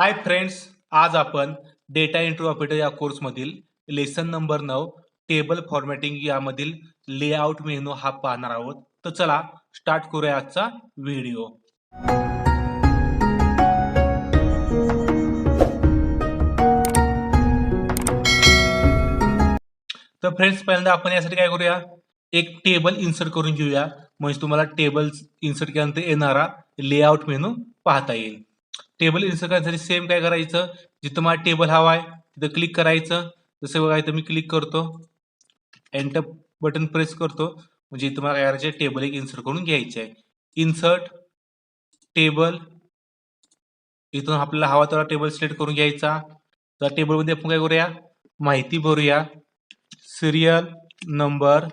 Hi friends आज आपण data entry operator या कोर्समधील लेसन नंबर नऊ टेबल फॉर्मॅटिंग यामधील लेआउट मेनू हा पाहणार आहोत. तर चला स्टार्ट करूया आजचा व्हिडिओ तर फ्रेंड्स पहिल्यांदा आपण यासाठी काय करूया? एक टेबल इन्सर्ट करून घेऊया. म्हणजे तुम्हाला टेबल इन्सर्ट केल्यानंतर येणारा लेआउट मेनू पाहता येईल. टेबल इन्सर्ट करण्यासाठी सेम काय करायचं जिथं मला टेबल हवा आहे तिथं क्लिक करायचं जसं बघा इथं मी क्लिक करतो. एंटर बटन प्रेस करतो. म्हणजे इथं मला काय करायचं टेबल एक इन्सर्ट करून घ्यायचं आहे. इन्सर्ट टेबल इथून आपल्याला हवा तेवढा टेबल सिलेक्ट करून घ्यायचा. तर टेबलमध्ये आपण काय करूया? माहिती भरूया. Serial number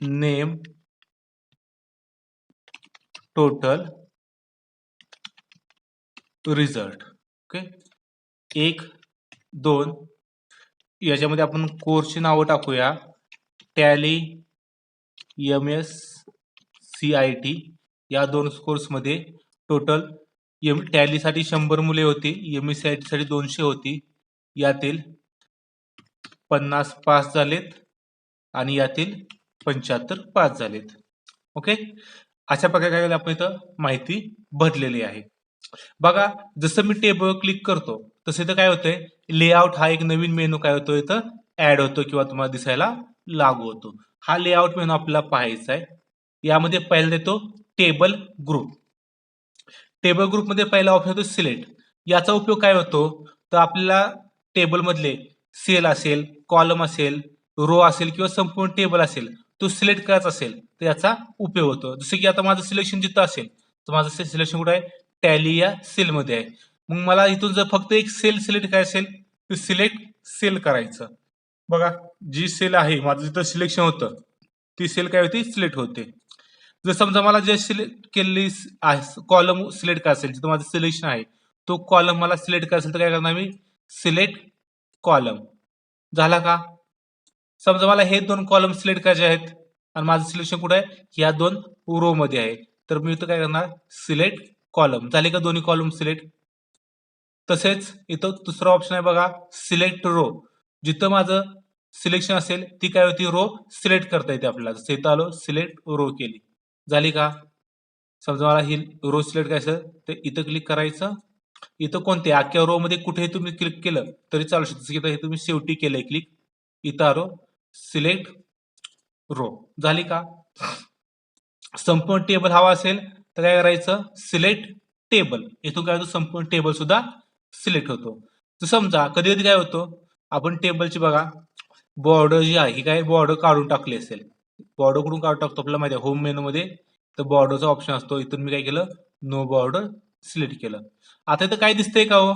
name total result okay? एक दोन याच्यामध्ये आपण कोर्सची नावं टाकूया. Tally M S C I T या दोन कोर्समध्ये टोटल एम टॅलीसाठी शंभर मुले होती एम एस सी आय टीसाठी दोनशे होती. यातील पन्नास पास झालेत आणि यातील पंच्याहत्तर पास झालेत. ओके? अशा प्रकारे आपण इथं माहिती भरलेली आहे. बघा जसं मी टेबल क्लिक करतो तसं इथं काय होतंय? लेआउट हा एक नवीन मेनू काय होतो? इथं ऍड होतो किंवा तुम्हाला दिसायला लागू होतो. हा लेआउट मेनू आपल्याला पाहायचा आहे. यामध्ये पहिला देतो टेबल ग्रुप टेबल ग्रुपमध्ये पहिला ऑप्शन होतो सिलेक्ट याचा उपयोग काय होतो? तर आपल्याला टेबलमधले सेल असेल कॉलम असेल रो असेल किंवा संपूर्ण टेबल असेल तो सिलेक्ट करायचा असेल तर याचा उपयोग होतो. जसं की आता माझं सिलेक्शन जिथं असेल तर माझं सिलेक्शन कुठं आहे? टॅली या सेलमध्ये आहे. मग मला इथून जर फक्त एक सेल सिलेक्ट काय असेल तर सिलेक्ट सेल करायचं. बघा जी सेल आहे माझं जिथं सिलेक्शन होतं ती सेल काय होती? सिलेक्ट होते. जर समजा मला जे सिलेक्ट केलेली कॉलम सिलेक्ट काय असेल जिथं माझं सिलेक्शन आहे तो कॉलम मला सिलेक्ट करायचं असेल तर काय करणार मी? सिलेक्ट कॉलम झाला का? समजा मला हे दोन कॉलम सिलेक्ट करायचे आहेत आणि माझं सिलेक्शन कुठं आहे? या दोन रो मध्ये आहे. तर मी इथं काय करणार? सिलेक्ट कॉलम झाले का दोन्ही कॉलम सिलेक्ट तसेच इथं दुसरा ऑप्शन आहे बघा. सिलेक्ट रो जिथं माझं सिलेक्शन असेल ती काय होती? रो सिलेक्ट करता येते आपल्याला. जसं इथं आलो सिलेक्ट रो केली. झाली का? समजा मला ही रो सिलेक्ट करायचं तर इथं क्लिक करायचं. इथं कोणते? अख्ख्या रो मध्ये कुठेही तुम्ही क्लिक केलं तरी चालू शकतं. जसं की हे तुम्ही शेवटी केलंय क्लिक इथं आलो सिलेक्ट रो. झाली का? संपूर्ण टेबल हवा असेल तर काय करायचं? सिलेक्ट टेबल इथून काय होतो? संपूर्ण टेबल सुद्धा सिलेक्ट होतो. तर समजा कधी कधी काय होतो? आपण टेबलची बघा बॉर्डर जी आहे ही काय बॉर्डर काढून टाकली असेल. बॉर्डर कुठून काढून टाकतो आपल्याला माहिती आहे? होम मेनू मध्ये. तर बॉर्डरचा ऑप्शन असतो. इथून मी काय केलं? नो बॉर्डर सिलेक्ट केलं. आता इथं काय दिसतंय का हो?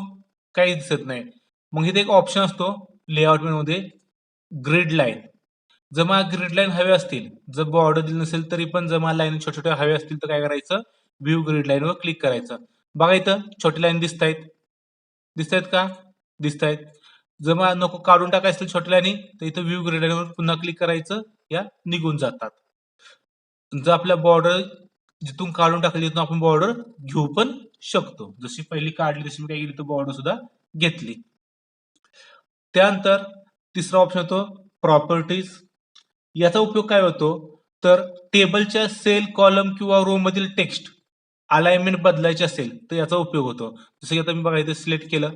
काही दिसत नाही. मग इथे एक ऑप्शन असतो लेआउट मेनू मध्ये. ग्रीड लाईन जमा ग्रीड लाईन हवे असतील जर बॉर्डर दिली नसेल तरी पण जमा लाईन छोट्या छोट्या हवे असतील तर काय करायचं? व्ह्यू ग्रीड लाईन वर क्लिक करायचं. बघा इथं छोटी लाईन दिसत आहेत दिसत आहेत का? दिसत आहेत जमा नको काढून टाकायचं असेल छोट्या लाईनी तर इथं व्ह्यू ग्रीड लाईन वर पुन्हा क्लिक करायचं या निघून जातात. जर आपल्या बॉर्डर जिथून काढून टाकली तिथून आपण बॉर्डर घेऊ पण शकतो. जशी पहिली काढली तशी मी काय केली तर बॉर्डर सुद्धा घेतली. त्यानंतर तिसरा ऑप्शन होतो प्रॉपर्टीज याचा उपयोग काय होतो? तर टेबलच्या सेल कॉलम किंवा रो मधील टेक्स्ट अलाइनमेंट बदलायचे असेल तर याचा उपयोग होतो. जसं की आता मी बघा इथे सिलेक्ट केलं.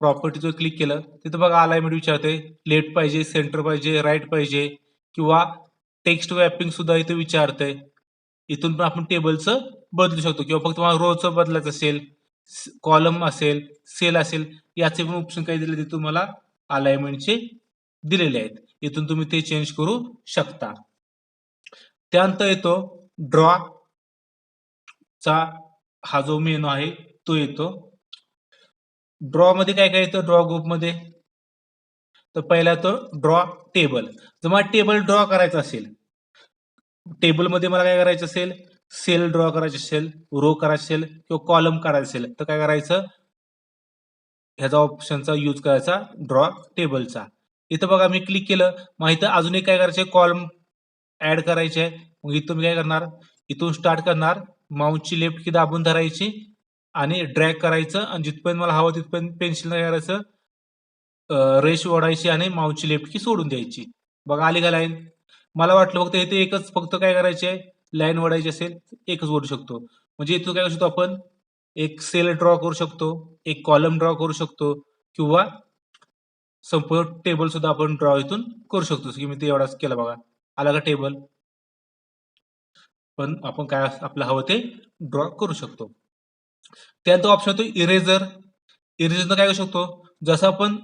प्रॉपर्टीजवर क्लिक केलं. तिथं बघा अलाइनमेंट विचारते लेफ्ट पाहिजे सेंटर पाहिजे राईट पाहिजे किंवा टेक्स्ट वॅपिंग सुद्धा इथे विचारते इथून पण आपण टेबलचं बदलू शकतो. किंवा फक्त तुम्हाला रोचं बदलायचं असेल कॉलम असेल सेल असेल याचे पण ऑप्शन काही दिले ते तुम्हाला अलाइनमेंटचे दिलेले आहेत. इथून तुम्ही ते चेंज करू शकता. त्यानंतर येतो ड्रॉ चा हा जो मेनू आहे तो येतो. ड्रॉ मध्ये काय काय येतं? ड्रॉ ग्रुपमध्ये? तर पहिला तो ड्रॉ टेबल जर मला टेबल ड्रॉ करायचं असेल टेबलमध्ये मला काय करायचं असेल? सेल ड्रॉ करायचे असेल रो करायचे असेल किंवा कॉलम करायचं असेल तर काय करायचं? ह्याचा ऑप्शनचा यूज करायचा ड्रॉ टेबलचा इथं बघा मी क्लिक केलं. मग इथं अजून एक काय करायचं कॉलम ऍड करायचे आहे मग इथून मी काय करणार? इथून स्टार्ट करणार. माऊसची लेफ्ट की दाबून धरायची आणि ड्रॅग करायचं. आणि जिथपर्यंत मला हवं तिथपर्यंत पेन्सिल करायचं रेश ओढायची आणि माऊसची लेफ्ट की सोडून द्यायची. बघा आली का लाईन मला वाटलं फक्त इथे एकच फक्त काय करायचे आहे लाईन ओढायची असेल एकच ओढू शकतो. म्हणजे इथून काय करू शकतो आपण? एक सेल ड्रॉ करू शकतो एक कॉलम ड्रॉ करू शकतो किंवा संपूर्ण टेबल सुद्धा आपण ड्रॉ इथून करू शकतो. की मी ते एवढाच केलं बघा. आला का टेबल पण आपण काय आपलं हवं ते ड्रॉ करू शकतो. त्यानंतर ऑप्शन होतो इरेझर इरेझरनं काय करू शकतो? जसं आपण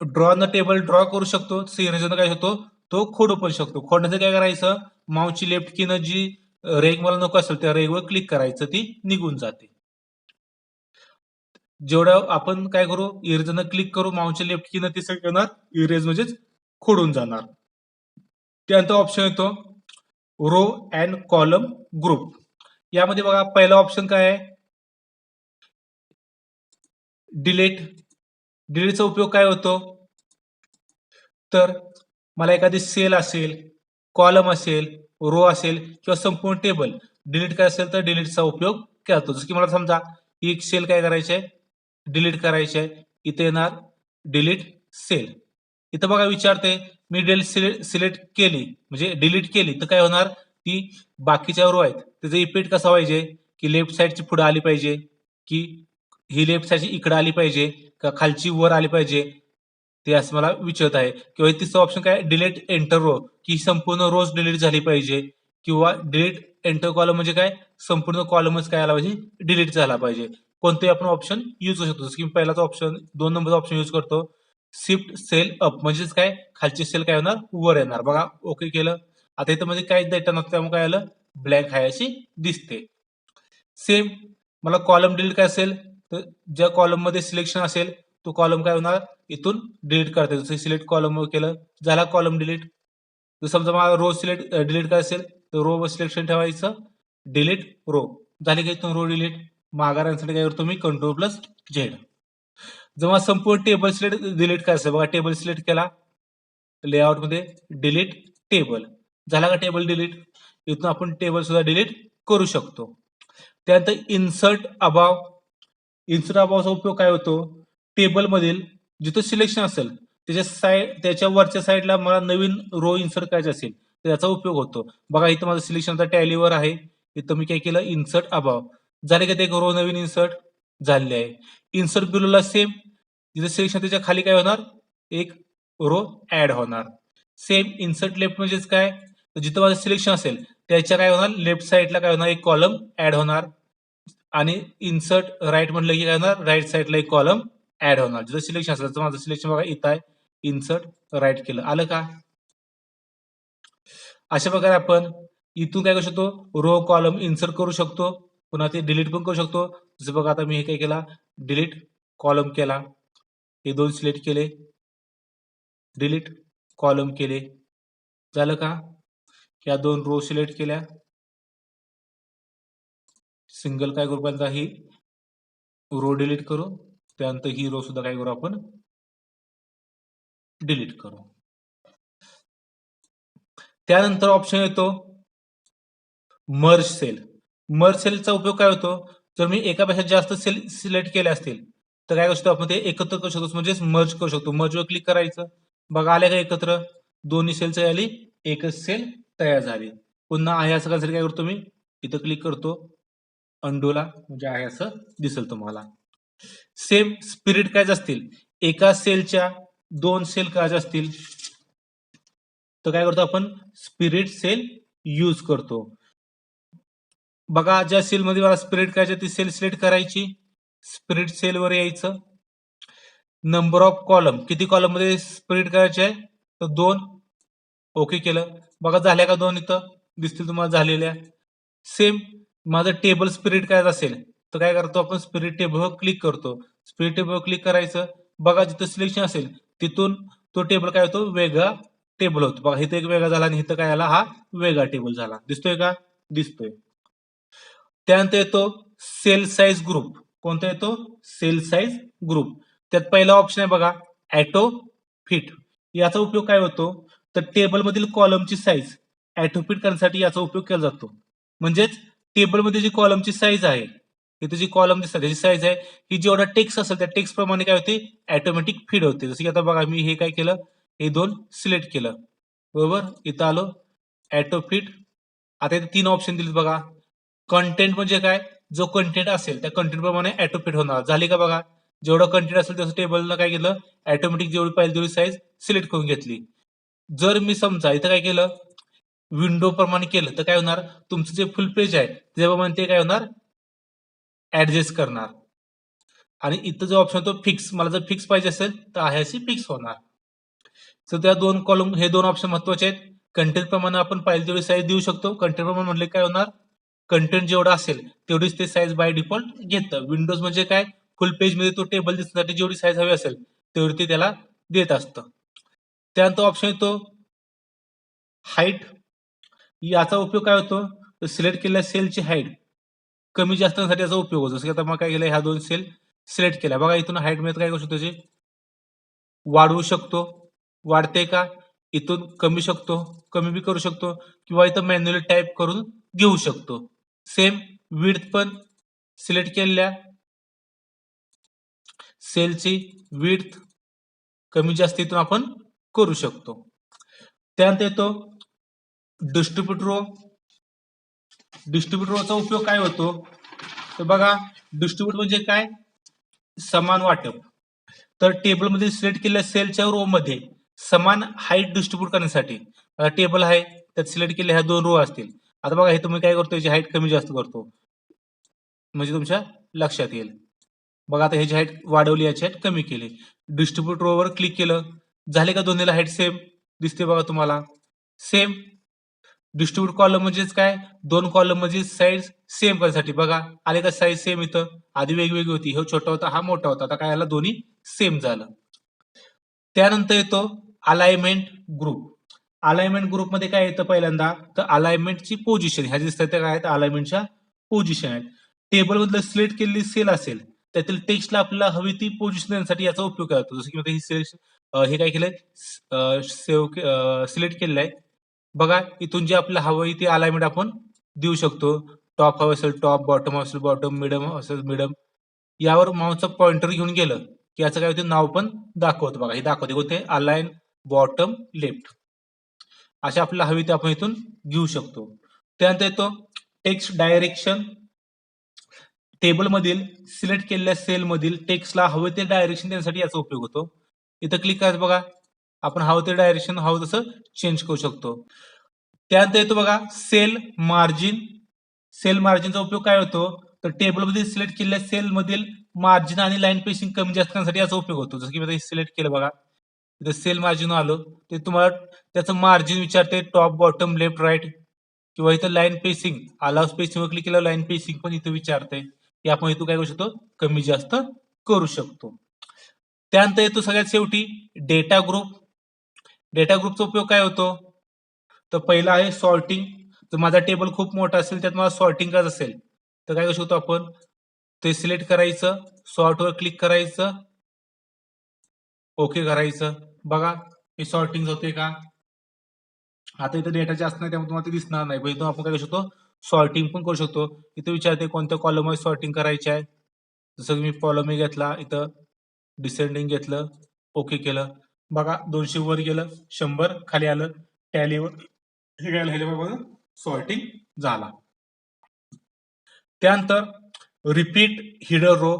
ड्रॉ न टेबल ड्रॉ करू शकतो तसं इरेझरनं काय होतो तो खोडू पण शकतो. खोडण्याचं काय करायचं? माऊची लेफ्ट कीनं जी रेग मला नको असेल त्या रेगवर क्लिक करायचं ती निघून जाते. जेवढं आपण काय करू इरेजनं क्लिक करू माऊसच्या लेफ्ट कीनं ती सगळं इरेज म्हणजेच खोडून जाणार. त्यानंतर ऑप्शन येतो रो अँड कॉलम ग्रुप यामध्ये बघा पहिला ऑप्शन काय आहे? डिलीट डिलीटचा उपयोग काय होतो? तर मला एखादी सेल असेल कॉलम असेल रो असेल किंवा संपूर्ण टेबल डिलीट काय असेल तर डिलीटचा उपयोग केला जातो जसं की मला समजा ही एक सेल काय करायची आहे डिलीट करायची. आहे इथे येणार डिलीट सेल इथं बघा विचारते मी डेल सिलेक्ट केली म्हणजे डिलीट केली तर काय होणार? ती बाकीच्या रो आहेत. त्याचा इफेक्ट कसा पाहिजे की लेफ्ट साईडची पुढे आली पाहिजे की ही लेफ्ट साईडची इकडे आली पाहिजे का खालची वर आली पाहिजे? ते असं मला विचारत आहे. किंवा तिसरं ऑप्शन काय? डिलीट एंटर रो की संपूर्ण रोज डिलीट झाली पाहिजे. किंवा डिलीट एंटर कॉलम म्हणजे काय? संपूर्ण कॉलमच काय आला पाहिजे? डिलीट झाला पाहिजे. कोणतेही आपण ऑप्शन यूज करू शकतो. जसं की मी पहिलाच ऑप्शन दोन नंबरचा ऑप्शन यूज करतो. शिफ्ट सेल अप म्हणजेच काय? खालची सेल काय होणार? वर येणार. बघा ओके केलं. आता इथं म्हणजे काहीच डेटा नसतं त्यामुळे काय आलं? ब्लँक आहे अशी दिसते. सेम मला कॉलम डिलीट काय असेल तर ज्या कॉलममध्ये सिलेक्शन असेल तो कॉलम काय होणार? इथून डिलीट करता येतो जसं सिलेक्ट कॉलम केलं झाला कॉलम डिलीट जर समजा मला रो सिलेक्ट डिलीट काय असेल तर रो सिलेक्शन ठेवायचं. डिलीट रो झाले का इथून रो डिलीट माघारांसाठी काय करतो मी कंट्रोल प्लस झेड जेव्हा संपूर्ण टेबल सिलेक्ट डिलीट करायचं बघा टेबल सिलेक्ट केला. लेआउटमध्ये डिलीट टेबल झाला का टेबल डिलीट इथून आपण टेबल सुद्धा डिलीट करू शकतो. त्यानंतर इन्सर्ट अभाव इन्सर्ट अबावचा उपयोग काय होतो? टेबलमधील जिथं सिलेक्शन असेल त्याच्या साईड त्याच्या वरच्या साईडला मला नवीन रो इन्सर्ट करायचा असेल तर त्याचा उपयोग होतो. बघा इथं माझं सिलेक्शन आता टॅलीवर आहे. इथं मी काय केलं? इन्सर्ट अभाव झाले का ते एक रो नवीन इन्सर्ट झालेले आहे. इन्सर्ट बिलोला सेम जिथे सिलेक्शन त्याच्याखाली काय होणार? एक रो ऍड होणार. सेम इन्सर्ट लेफ्ट म्हणजेच काय? जिथं माझं सिलेक्शन असेल त्याच्या काय होणार? लेफ्ट साईडला काय होणार? एक कॉलम ऍड होणार. आणि इन्सर्ट राईट म्हटलं की काय होणार? राईट साईडला एक कॉलम ऍड होणार. जिथं सिलेक्शन असेल तर माझं सिलेक्शन बघा इथं आहे. इन्सर्ट राईट केलं. आलं का? अशा प्रकारे आपण इथून काय करू शकतो? रो कॉलम इन्सर्ट करू शकतो. पुन्हा ते डिलीट पण करू शकतो. जसं बघा आता मी हे काय केला? डिलीट कॉलम केला. हे दोन सिलेक्ट केले. डिलीट कॉलम केले. झालं का? या दोन रो सिलेक्ट केल्या. सिंगल काय करू पर्यंत ही रो डिलीट करू. त्यानंतर ही रो सुद्धा काय करू आपण? डिलीट करू. त्यानंतर ऑप्शन येतो मर्ज सेल मर्ज सेलचा उपयोग काय होतो? जर मी एकापेक्षा जास्त सेल सिलेक्ट केले असतील तर काय करू शकतो आपण ते एकत्र करू शकतो. म्हणजेच मर्ज करू शकतो. मर्जवर क्लिक करायचं. बघा आले का एकत्र? दोन्ही सेलचं आली एकच सेल तयार झाली. पुन्हा आहे असं काय करतो मी? इथं क्लिक करतो. अंडोला म्हणजे आहे असं दिसेल तुम्हाला. सेम स्पिरिट काय असतील? एका सेलच्या दोन सेल काय असतील? तर काय करतो आपण? स्पिरिट सेल यूज करतो. बघा ज्या सेलमध्ये मला स्प्रेड करायचे ती सेल सिलेक्ट करायची. स्प्रेड सेलवर यायचं. नंबर ऑफ कॉलम किती कॉलममध्ये स्प्रेड करायचे आहे? तर दोन. ओके केलं. बघा झाल्या का दोन इथं? दिसतील तुम्हाला झालेल्या. सेम माझं टेबल स्पिरिट करायचं असेल तर काय करतो आपण? स्पिरिट टेबलवर क्लिक करतो. स्प्रेड टेबलवर क्लिक करायचं. बघा जिथं सिलेक्शन असेल तिथून तो टेबल काय होतो? वेगळा टेबल होतो. बघा इथं एक वेगळा झाला आणि इथं काय आला? हा वेगळा टेबल झाला. दिसतोय का? दिसतोय. त्यानंतर येतो सेल साईज ग्रुप. कोणता येतो? Cell size group. त्यात पहिला ऑप्शन आहे बघा ऍटो फिट याचा उपयोग काय होतो? तर टेबलमधील कॉलमची साईज ॲटोफिट करण्यासाठी याचा उपयोग केला जातो. म्हणजेच टेबलमध्ये जी कॉलमची साईज आहे इथे जी कॉलम दिसतात त्याची साईज आहे ही जेवढा टेक्स्ट असेल त्या टेक्स्ट प्रमाणे काय होते? ॲटोमॅटिक फीड होते. जसं की आता बघा मी हे काय केलं? हे दोन सिलेक्ट केलं. बरोबर? इथं आलो ॲटोफिट आता इथे तीन ऑप्शन दिलेत बघा. कंटेंट म्हणजे काय? जो कंटेंट असेल त्या कंटेंट प्रमाणे ऍटो फिट होणार. झाली का बघा? जेवढं कंटेंट असेल त्याचं टेबलनं काय केलं? ऍटोमॅटिक जेवढी पाहिजे तेवढी साईज सिलेक्ट करून घेतली. जर मी समजा इथं काय केलं? विंडो प्रमाणे केलं तर काय होणार? तुमचं जे फुल पेज आहे त्याप्रमाणे ते काय होणार? ऍडजस्ट करणार. आणि इथं जो ऑप्शन तो फिक्स मला जर फिक्स पाहिजे असेल तर आहे अशी फिक्स होणार. तर त्या दोन कॉलम हे दोन ऑप्शन महत्त्वाचे आहेत. कंटेंट प्रमाणे आपण पाहिजे तेवढी साईज देऊ शकतो. कंटेंट प्रमाणे म्हणले काय होणार? कंटेंट जेवढा असेल तेवढीच ते साईज बाय डिफॉल्ट घेतं. विंडोज म्हणजे काय? फुल पेजमध्ये तो टेबल दिसण्यासाठी जेवढी साईज हवी असेल तेवढी ते त्याला देत असतं. त्यानंतर ऑप्शन येतो हाईट याचा उपयोग काय होतो? सिलेक्ट केलेल्या सेलची हाईट कमी जास्त साठी याचा उपयोग होतो. जसं की आता मग काय केलं ह्या दोन सेल सिलेक्ट केल्या. बघा इथून हाईटमध्ये काय करू शकतो त्याची वाढवू शकतो. वाढते का? इथून कमी शकतो. कमी बी करू शकतो. किंवा इथं मॅन्युअली टाईप करून घेऊ शकतो. सेम विड्थ पण सिलेक्ट केलेल्या. सेलची विड्थ कमी जास्त इथून आपण करू शकतो. त्यानंतर येतो डिस्ट्रीब्युट रो डिस्ट्रीब्युट रोचा उपयोग काय होतो? तर बघा डिस्ट्रीब्युट म्हणजे काय? समान वाटप. तर टेबलमध्ये सिलेक्ट केलेल्या सेलच्या रो मध्ये समान हाईट डिस्ट्रीब्यूट करण्यासाठी टेबल आहे त्यात सिलेक्ट केलेल्या ह्या दोन रो असतील. आता बघा हे तुम्ही काय करतो याची हाईट कमी जास्त करतो. म्हणजे तुमच्या लक्षात येईल. बघा आता ह्याची हाईट वाढवली याची हाईट कमी केली. डिस्ट्रीब्युट रोवर क्लिक केलं. झाले का दोन्हीला हाईट सेम दिसते बघा तुम्हाला. सेम डिस्ट्रीब्यूट कॉलम म्हणजेच काय? दोन कॉलम म्हणजे साईज सेम करण्यासाठी. बघा आले का साईज सेम इथं? आधी वेगवेगळी होती. हे छोटा होता हा मोठा होता. आता काय याला दोन्ही सेम झालं. त्यानंतर येतो अलाइनमेंट ग्रुप अलाइनमेंट ग्रुपमध्ये काय येतं पहिल्यांदा? तर अलाइनमेंटची पोझिशन ह्या दिसतात त्या काय आहेत अलाइनमेंटच्या पोझिशन आहेत. टेबलमधलं सिलेक्ट केलेली सेल असेल त्यातील टेक्स्टला आपल्याला हवी ती पोझिशन देण्यासाठी याचा उपयोग करतो. जसं की ही सिलेक्शन हे काय केलंय? सेव्ह सिलेक्ट केलेलं आहे. बघा इथून जे आपल्याला हवं ते अलाइनमेंट आपण देऊ शकतो. टॉप हवं असेल टॉप बॉटम हवं असेल बॉटम मिडम असेल मिडम यावर माऊसचा पॉइंटर घेऊन गेलं की याचं काय होतं? नाव पण दाखवतं बघा. हे दाखवते कोणते? अलाइन बॉटम लेफ्ट अशा आपल्याला हवी ते आपण इथून घेऊ शकतो. त्यानंतर येतो टेक्स्ट डायरेक्शन टेबलमधील सिलेक्ट केलेल्या सेलमधील टेक्स्टला हवे ते डायरेक्शन देण्यासाठी याचा उपयोग होतो. इथं क्लिक करायचं बघा. आपण हवं ते डायरेक्शन हवं तसं चेंज करू शकतो. त्यानंतर येतो बघा सेल मार्जिन सेल मार्जिनचा उपयोग काय होतो? तर टेबलमध्ये सिलेक्ट केलेल्या सेलमधील मार्जिन आणि लाईन पेसिंग कमी जास्त करण्यासाठी याचा उपयोग होतो. जसं की मी सिलेक्ट केलं बघा. इथं सेल मार्जिन आलो. ते तुम्हाला त्याचं मार्जिन विचारते टॉप बॉटम लेफ्ट राईट किंवा इथं लाईन पेसिंग अलाव पेसिंगवर क्लिक केलं लाईन पेसिंग पण इथं विचारते की आपण इथं काय करू शकतो? कमी जास्त करू शकतो. त्यानंतर येतो सगळ्यात शेवटी डेटा ग्रुप डेटा ग्रुपचा उपयोग काय होतो? तर पहिला आहे सॉर्टिंग जर माझा टेबल खूप मोठा असेल त्यात मला सॉर्टिंग करायचं असेल तर काय करू शकतो आपण? ते सिलेक्ट करायचं सॉर्टवर क्लिक करायचं ओके करायचं. बघा हे सॉर्टिंग होते का? आता इथं डेटा जास्त नाही त्यामुळे तुम्हाला ते दिसणार नाही. पण इथं आपण काय करू शकतो? सॉर्टिंग पण करू शकतो. इथं विचारते कोणत्या कॉलममध्ये सॉर्टिंग करायची आहे? जसं की मी कॉलम घेतला इथं डिसेंडिंग घेतलं ओके केलं. बघा दोनशे वर गेलं शंभर खाली आलं टॅलीवर हे काय सॉर्टिंग झाला. त्यानंतर रिपीट हिडर रो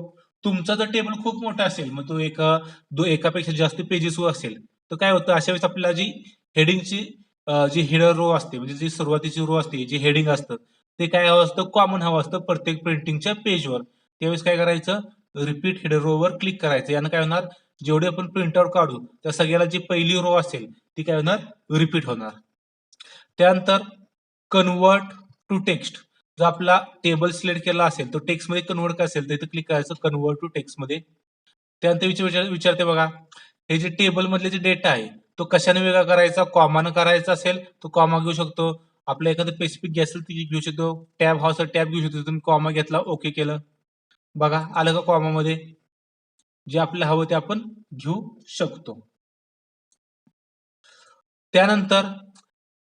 तुमचा जर टेबल खूप मोठा असेल मग तो एका दो एकापेक्षा जास्त पेजेसवर असेल तर काय होतं? अशा वेळेस आपल्याला जी हेडिंगची जी हिडर रो असते म्हणजे जी सुरुवातीची रो असते जे हेडिंग असतं ते काय हवं असतं? कॉमन हवं असतं प्रत्येक प्रिंटिंगच्या पेजवर त्यावेळेस काय करायचं? रिपीट हिडर रो वर क्लिक करायचं. यानं काय होणार? जेवढे आपण प्रिंटआउट काढू त्या सगळ्याला जी पहिली रो असेल ती काय होणार? रिपीट होणार. त्यानंतर कन्वर्ट टू टेक्स्ट जो आपला टेबल सिलेक्ट केला असेल तो टेक्स्टमध्ये कन्वर्ट करायचं असेल तर इथं क्लिक करायचं कन्वर्ट टू टेक्स्टमध्ये. त्यानंतर विचार विचारते बघा. हे जे टेबल मधले जे डेटा आहे तो कशाने वेगळा करायचा? कॉमानं करायचा असेल तो कॉमा घेऊ शकतो. आपल्या एखादं स्पेसिफिक गॅस असेल ती घेऊ शकतो. टॅब हा टॅब घेऊ शकतो तुम्ही कॉमा घेतला ओके केलं. बघा आलं का कॉमामध्ये जे आपल्याला हवं ते आपण घेऊ शकतो. त्यानंतर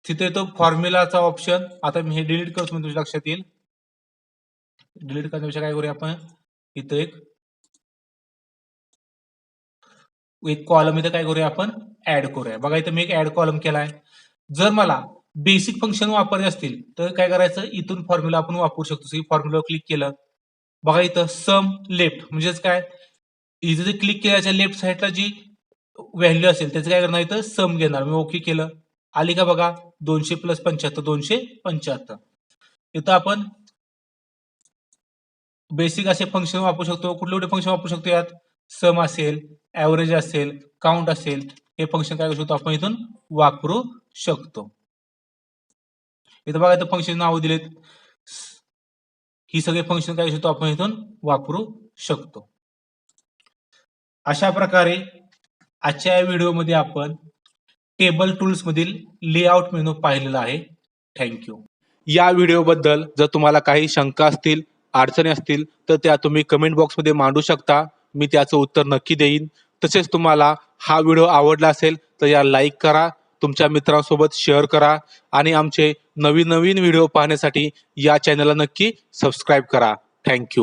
तिथे तो फॉर्म्युलाचा ऑप्शन आता मी हे डिलीट करतो तुमच्या लक्षात येईल. डिलीट करण्यापेक्षा काय करूया आपण? इथं एक एक कॉलम इथं काय करूया आपण? ऍड करूया. बघा इथं मी एक ऍड कॉलम केलाय. जर मला बेसिक फंक्शन वापरले असतील तर काय करायचं? इथून फॉर्म्युला आपण वापरू शकतो. फॉर्म्युला क्लिक केलं. बघा इथं सम लेफ्ट म्हणजेच काय? इथं जे क्लिक केल्याच्या लेफ्ट साईडला जी व्हॅल्यू असेल त्याचं काय करणार इथं? सम घेणार. मी ओके केलं. आली का बघा? दोनशे प्लस पंच्याहत्तर दोनशे पंच्याहत्तर. इथं आपण बेसिक असे फंक्शन वापरू शकतो. कुठले कुठले फंक्शन वापरू शकतो यात? सम असेल ॲव्हरेज असेल काउंट असेल हे फंक्शन काय करू शकतो? आपण इथून वापरू शकतो. इथं बघा इथं फंक्शन नाव दिलेत. ही सगळे फंक्शन काय करू शकतो? आपण इथून वापरू शकतो. अशा प्रकारे आजच्या या व्हिडिओमध्ये आपण टेबल टूल्स मधील लेआउट मेनू पाहिलेला आहे. थँक्यू या व्हिडिओबद्दल जर तुम्हाला काही शंका असतील अडचणी असतील तर त्या तुम्ही कमेंट बॉक्समध्ये मांडू शकता. मी त्याचं उत्तर नक्की देईन. तसेच तुम्हाला हा व्हिडिओ आवडला असेल तर या लाईक करा तुमच्या मित्रांसोबत शेअर करा आणि आमचे नवीन नवीन व्हिडिओ पाहण्यासाठी या चॅनलला नक्की सबस्क्राईब करा. थँक्यू.